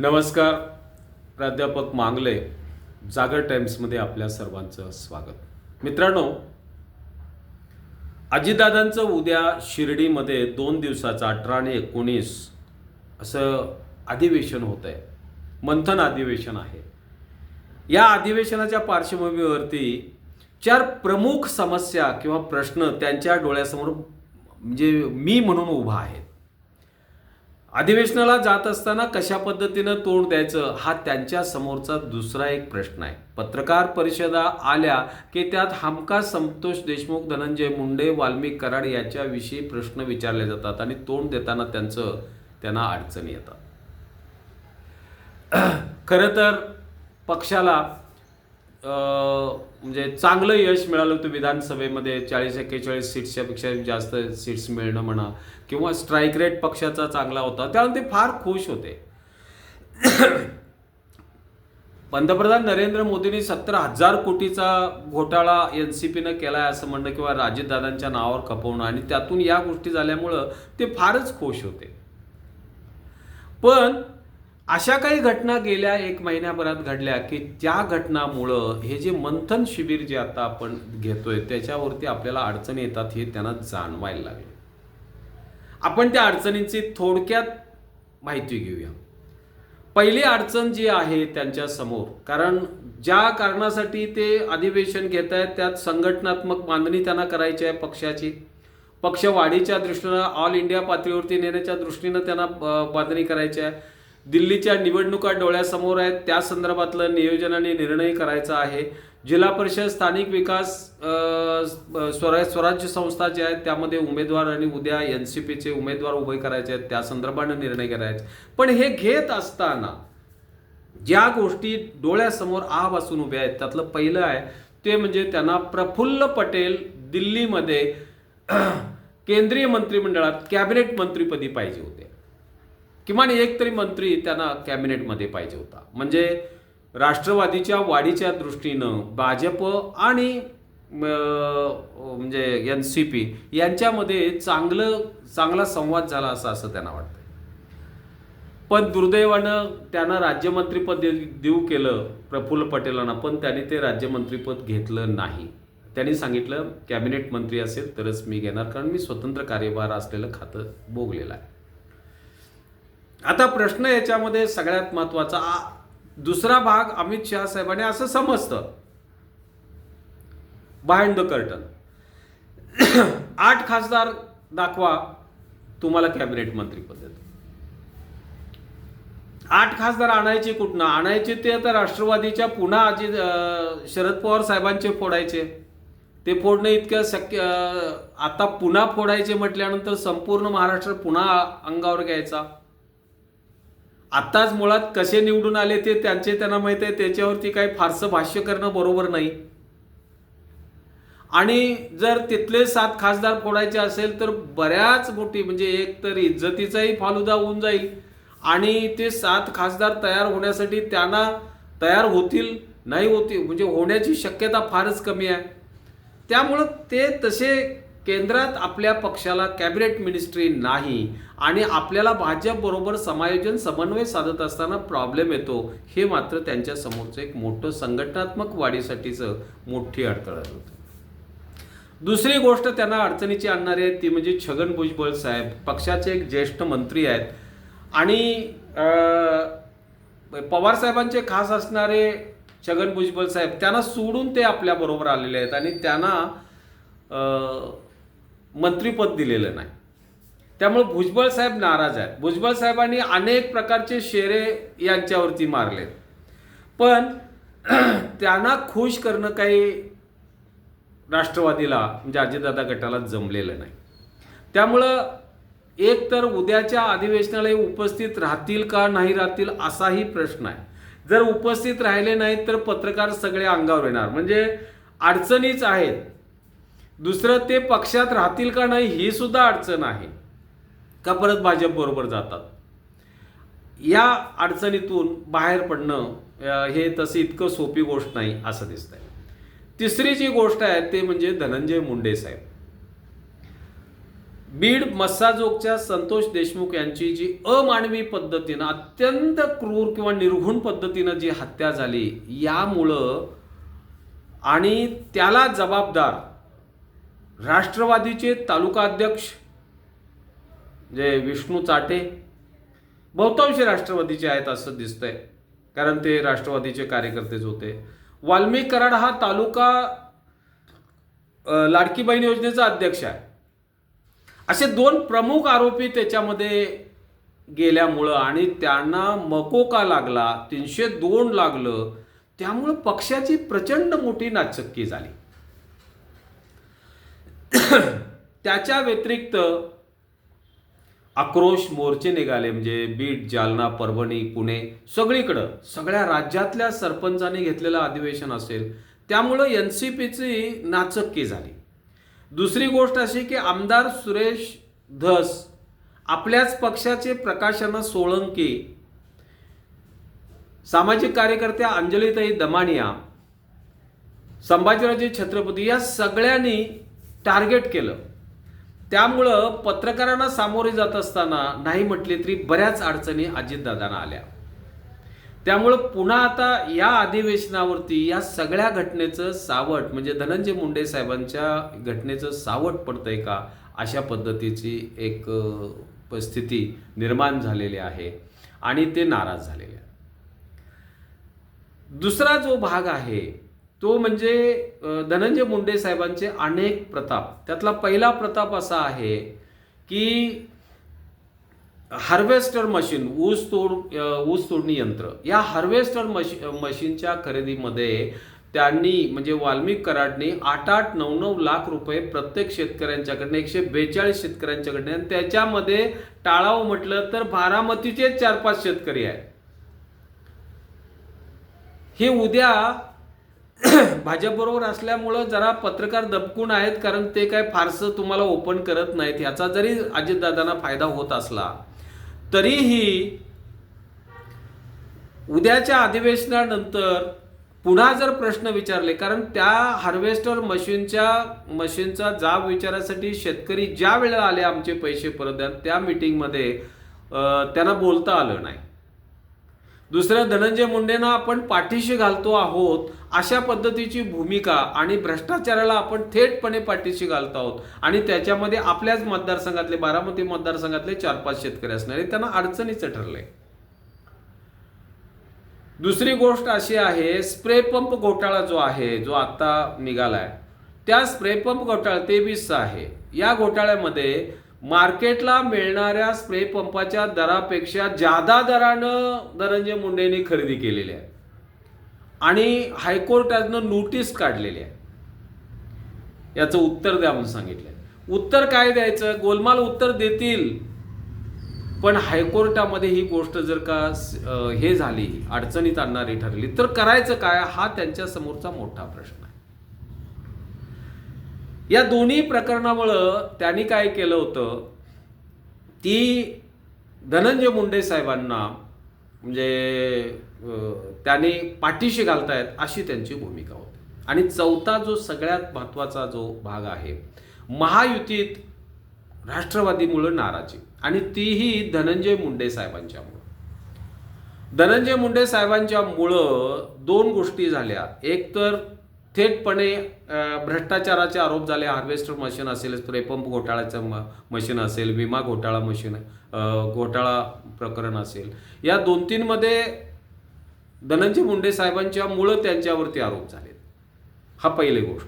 नमस्कार. प्राध्यापक मांगले जागर टाइम्समध्ये आपल्या सर्वांचं स्वागत. मित्रांनो अजितदादांचं उद्या शिर्डीमध्ये दोन दिवसाचं अठरा आणि एकोणीस असं अधिवेशन होत आहे मंथन अधिवेशन आहे. या अधिवेशनाच्या पार्श्वभूमीवरती चार प्रमुख समस्या किंवा प्रश्न त्यांच्या डोळ्यासमोर म्हणजे मी म्हणून उभा आहे अधिवेशनाला जात असताना कशा पद्धतीनं तोंड द्यायचं हा त्यांच्या समोरचा दुसरा एक प्रश्न आहे. पत्रकार परिषदा आल्या की त्यात हमखास संतोष देशमुख धनंजय मुंडे वाल्मिक कराड याच्याविषयी प्रश्न विचारले जातात आणि तोंड देताना त्यांचं त्यांना अडचणी येतात. खरं तर पक्षाला म्हणजे चांगलं यश मिळालं होतं विधानसभेमध्ये चाळीस एक्केचाळीस सीट्सच्यापेक्षा जास्त सीट्स मिळणं म्हणा किंवा स्ट्राईक रेट पक्षाचा चांगला होता त्यामुळे ते फार खुश होते. पंतप्रधान नरेंद्र मोदींनी सत्तर हजार कोटीचा घोटाळा एन सी पीनं केला आहे असं म्हणणं किंवा राजदादांच्या नावावर खपवणं आणि त्यातून या गोष्टी झाल्यामुळं ते फारच खुश होते. पण अशा काही घटना गेल्या एक महिन्याभरात घडल्या की त्या घटनामुळं हे जे मंथन शिबिर जे आता आपण घेतोय त्याच्यावरती आपल्याला अडचणी येतात हे त्यांना जाणवायला लागले. आपण त्या अडचणींची थोडक्यात माहिती घेऊया. पहिली अडचण जी आहे त्यांच्यासमोर कारण ज्या कारणासाठी ते अधिवेशन घेत आहेत त्यात संघटनात्मक बांधणी त्यांना करायची आहे पक्षाची. पक्ष वाढीच्या दृष्टीनं ऑल इंडिया पातळीवरती नेण्याच्या दृष्टीनं त्यांना बांधणी करायची आहे. दिल्लीच्या निवडणुका डोळ्यासमोर आहेत. त्या संदर्भातलं नियोजन आणि निर्णय करायचा आहे. जिल्हा परिषद स्थानिक विकास स्वरा स्वराज्य संस्था ज्या आहेत त्यामध्ये उमेदवार आणि उद्या एन सी पीचे उमेदवार उभे करायचे आहेत. त्या संदर्भानं निर्णय करायचे पण हे घेत असताना ज्या गोष्टी डोळ्यासमोर आ बसून उभ्या आहेत त्यातलं पहिलं आहे ते म्हणजे त्यांना प्रफुल्ल पटेल दिल्लीमध्ये केंद्रीय मंत्रिमंडळात कॅबिनेट मंत्रीपदी पाहिजे होते. किमान एक तरी मंत्री त्यांना कॅबिनेटमध्ये पाहिजे होता. म्हणजे राष्ट्रवादीच्या वाढीच्या दृष्टीनं भाजप आणि म्हणजे एन सी पी यांच्यामध्ये चांगलं चांगला संवाद झाला असा असं त्यांना वाटतं पण दुर्दैवानं त्यांना राज्यमंत्रीपद देऊ केलं प्रफुल्ल पटेलांना पण त्यांनी ते राज्यमंत्रीपद घेतलं नाही. त्यांनी सांगितलं कॅबिनेट मंत्री असेल तरच मी घेणार कारण मी स्वतंत्र कार्यभार असलेलं खातं भोगलेलं आहे. आता प्रश्न याच्यामध्ये सगळ्यात महत्त्वाचा दुसरा भाग अमित शहा साहेबांनी असं समजतं. बाहेंड द कर्टन आठ खासदार दाखवा तुम्हाला कॅबिनेट मंत्रीपद देतो. आठ खासदार आणायचे कुठनं? आणायचे ते आता राष्ट्रवादीच्या पुन्हा अजित शरद पवार साहेबांचे फोडायचे. ते फोडणं इतकं शक्य आता पुन्हा फोडायचे म्हटल्यानंतर संपूर्ण महाराष्ट्र पुन्हा अंगावर घ्यायचा. आत्ताच मुळात कसे निवडून आले ते त्यांचे त्यांना माहीत आहे त्याच्यावरती काही फारसं भाष्य करणं बरोबर नाही. आणि जर तिथले सात खासदार फोडायचे असेल तर बऱ्याच मोठी म्हणजे एक तर इज्जतीचाही फालुदा होऊन जाईल आणि ते सात खासदार तयार होण्यासाठी त्यांना तयार होतील नाही होतील म्हणजे होण्याची शक्यता फारच कमी आहे. त्यामुळं ते तसे केंद्रात आपल्या पक्षाला कॅबिनेट मिनिस्ट्री नाही आणि आपल्याला भाजपबरोबर समायोजन समन्वय साधत असताना प्रॉब्लेम येतो हे मात्र त्यांच्या समोरचं एक मोठं संघटनात्मक वाढीसाठीचं मोठी अडथळा होतं दुसरी गोष्ट त्यांना अडचणीची आणणारी आहे ती म्हणजे छगन भुजबळ साहेब. पक्षाचे एक ज्येष्ठ मंत्री आहेत. आणि पवारसाहेबांचे पवार साहेबांचे खास असणारे छगन भुजबळ साहेब त्यांना सोडून ते आपल्याबरोबर आलेले आहेत. आणि त्यांना मंत्रीपद दिलेलं नाही. त्यामुळे भुजबळ साहेब नाराज आहेत. भुजबळ साहेबांनी अनेक प्रकारचे शेरे यांच्यावरती मारले पण त्यांना खुश करणं काही राष्ट्रवादीला म्हणजे अजितदादा गटाला जमलेलं नाही. त्यामुळं एक तर उद्याच्या अधिवेशनाला उपस्थित राहतील का नाही राहतील असाही प्रश्न आहे. जर उपस्थित राहिले नाहीत तर पत्रकार सगळे अंगावर येणार. म्हणजे अडचणीच आहेत. दुसरं ते पक्षात राहतील का नाही ही सुद्धा अडचण आहे. का परत भाजप बरोबर जातात? या अडचणीतून बाहेर पडणं हे तसं इतकं सोपी गोष्ट नाही असं दिसतंय. तिसरी जी गोष्ट आहे ते म्हणजे धनंजय मुंडे साहेब. बीड मस्साजोगच्या संतोष देशमुख यांची जी अमानवी पद्धतीनं अत्यंत क्रूर किंवा निर्घुण पद्धतीनं जी हत्या झाली यामुळं आणि त्याला जबाबदार राष्ट्रवादीचे तालुका अध्यक्ष जे विष्णू चाटे बहुतांश राष्ट्रवादीचे आहेत असं दिसतंय कारण ते राष्ट्रवादीचे कार्यकर्तेच होते. वाल्मी कराड हा तालुका लाडकी बहीण योजनेचा अध्यक्ष आहे. असे दोन प्रमुख आरोपी त्याच्यामध्ये गेल्यामुळं आणि त्यांना मकोका लागला तीनशे दोन लागलं त्यामुळं पक्षाची प्रचंड मोठी नाचक्की झाली. त्याच्या व्यतिरिक्त आक्रोश मोर्चे निघाले म्हणजे बीड जालना परभणी पुणे सगळीकडं. सगळ्या राज्यातल्या सरपंचांनी घेतलेलं अधिवेशन असेल त्यामुळं एन सी पीची नाचक्की झाली. दुसरी गोष्ट अशी की आमदार सुरेश धस आपल्याच पक्षाचे प्रकाशन सोळंकी सामाजिक कार्यकर्त्या अंजलीताई दमानिया संभाजीराजे छत्रपती या सगळ्यांनी टार्गेट केलं. त्यामुळं पत्रकारांना सामोरे जात असताना नाही म्हटले तरी बऱ्याच अडचणी अजितदादांना आल्या. त्यामुळं पुन्हा आता या अधिवेशनावरती या सगळ्या घटनेचं सावट म्हणजे धनंजय मुंडे साहेबांच्या घटनेचं सावट पडतंय का अशा पद्धतीची एक स्थिती निर्माण झालेली आहे आणि ते नाराज झालेले दुसरा जो भाग आहे तो म्हणजे धनंजय मुंडे साहेबांचे अनेक प्रताप. त्यातला पहिला प्रताप असा आहे की हार्वेस्टर मशीन ऊस तोड ऊस तोडणी यंत्र या हार्वेस्टर मशी मशीनच्या खरेदीमध्ये त्यांनी म्हणजे वाल्मिक कराडने आठ आठ नऊ नऊ लाख रुपये प्रत्येक शेतकऱ्यांच्याकडनं एकशे बेचाळीस शेतकऱ्यांच्याकडनं आणि त्याच्यामध्ये टाळावं म्हटलं तर बारामतीचे चार पाच शेतकरी आहेत. हे उद्या भाजपबरोबर असल्यामुळं जरा पत्रकार दबकून आहेत कारण ते काय फारसं तुम्हाला ओपन करत नाहीत. ह्याचा जरी अजितदादांना फायदा होत असला तरीही उद्याच्या अधिवेशनानंतर पुन्हा जर प्रश्न विचारले कारण त्या हार्वेस्टर मशीनच्या मशीनचा जाब विचारासाठी शेतकरी ज्या वेळेला आले आमचे पैसे परत द्या त्या मिटिंगमध्ये त्यांना बोलता आलं नाही. दुसरं धनंजय मुंडेंना आपण पाठीशी घालतो आहोत अशा पद्धतीची भूमिका आणि भ्रष्टाचाराला आपण थेटपणे पाठीशी घालत आहोत. आणि त्याच्यामध्ये आपल्याच मतदारसंघातले बारामती मतदारसंघातले चार पाच शेतकरी असणारे त्यांना अडचणीचं ठरलंय. दुसरी गोष्ट अशी आहे स्प्रे पंप घोटाळा जो आहे जो आता निघालाय त्या स्प्रे पंप घोटाळा तेवीसचा आहे. या घोटाळ्यामध्ये मार्केटला मिळणाऱ्या स्प्रे पंपाच्या दरापेक्षा जादा दरानं धनंजय मुंडेंनी खरेदी केलेली आहे. आणि हायकोर्टानं नोटीस काढलेली आहे. याचं उत्तर द्या म्हणून सांगितलंय. उत्तर काय द्यायचं? गोलमाल उत्तर देतील. पण हायकोर्टामध्ये ही गोष्ट जर का हे झाली अडचणीत आणणारी ठरली तर करायचं काय? हा त्यांच्या समोरचा मोठा प्रश्न आहे. या दोन्ही प्रकरणामुळं त्यांनी काय केलं होतं? ती धनंजय मुंडे साहेबांना म्हणजे त्याने पाठीशी घालतायत अशी त्यांची भूमिका होती. आणि चौथा जो सगळ्यात महत्त्वाचा जो भाग आहे महायुतीत राष्ट्रवादीमुळं नाराजी. आणि तीही धनंजय मुंडे साहेबांच्यामुळं. धनंजय मुंडे साहेबांच्यामुळं दोन गोष्टी झाल्या. एक तर थेटपणे भ्रष्टाचाराचे आरोप झाले. हार्वेस्टर मशीन असेल स्प्रे पंप घोटाळ्याचं म मशीन असेल विमा घोटाळा मशीन घोटाळा प्रकरण असेल. या दोन तीनमध्ये धनंजय मुंडे साहेबांच्या मुळं त्यांच्यावरती आरोप झालेत. हा पहिली गोष्ट.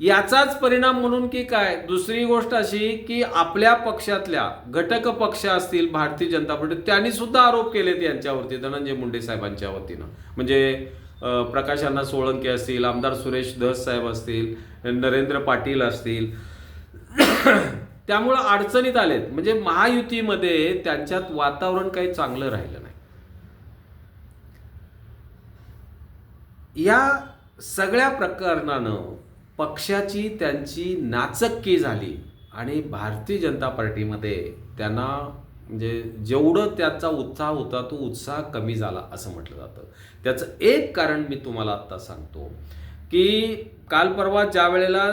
याचाच परिणाम म्हणून की काय? दुसरी गोष्ट अशी की आपल्या पक्षातल्या घटक पक्ष असतील भारतीय जनता पार्टी त्यांनी सुद्धा आरोप केलेत यांच्यावरती धनंजय मुंडे साहेबांच्या वतीनं. म्हणजे प्रकाशांना प्रकाश अण्णा सोळंके असतील आमदार सुरेश धस साहेब असतील नरेंद्र पाटील असतील त्यामुळं अडचणीत आलेत. म्हणजे महायुतीमध्ये त्यांच्यात वातावरण काही चांगलं राहिलं नाही या सगळ्या प्रकरणानं पक्षाची त्यांची नाचक्की झाली आणि भारतीय जनता पार्टीमध्ये त्यांना म्हणजे जेवढं त्याचा उत्साह होता तो उत्साह कमी झाला असं म्हटलं जातं. त्याचं एक कारण मी तुम्हाला आत्ता सांगतो की काल परवा ज्या वेळेला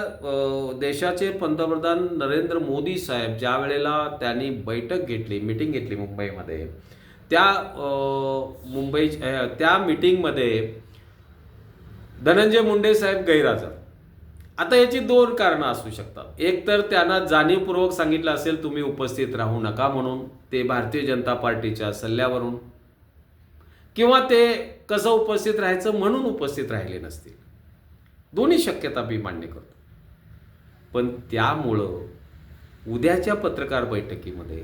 देशाचे पंतप्रधान नरेंद्र मोदी साहेब ज्या वेळेला त्यांनी बैठक घेतली मिटिंग घेतली मुंबईमध्ये त्या मुंबई त्या मिटिंगमध्ये धनंजय मुंडे साहेब गैरहजर. आता याची दोन कारणं असू शकतात. एक तर त्यांना जाणीवपूर्वक सांगितलं असेल तुम्ही उपस्थित राहू नका म्हणून ते भारतीय जनता पार्टीच्या सल्ल्यावरून. किंवा ते कसं उपस्थित राहायचं म्हणून उपस्थित राहिले नसतील. दोन्ही शक्यता मी मान्य करतो. पण त्यामुळं उद्याच्या पत्रकार बैठकीमध्ये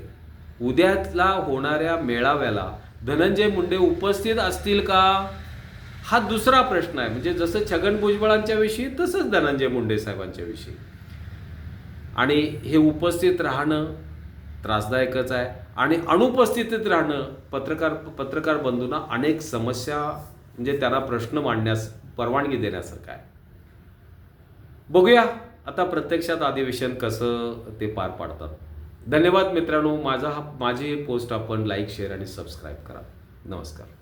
उद्याला होणाऱ्या मेळाव्याला धनंजय मुंडे उपस्थित असतील का? हा दुसरा प्रश्न आहे. म्हणजे जसं छगन भुजबळांच्या विषयी तसंच धनंजय मुंडे साहेबांच्या विषयी. आणि हे उपस्थित राहणं त्रासदायकच आहे. आणि अनुपस्थितीत राहणं पत्रकार पत्रकार बंधूंना अनेक समस्या म्हणजे त्यांना प्रश्न मांडण्यास परवानगी देण्यासारखं आहे. बघूया आता प्रत्यक्षात अधिवेशन कसं ते पार पाडतात. धन्यवाद मित्रांनो. माझा हा माझी पोस्ट आपण लाईक शेअर आणि सबस्क्राईब करा. नमस्कार.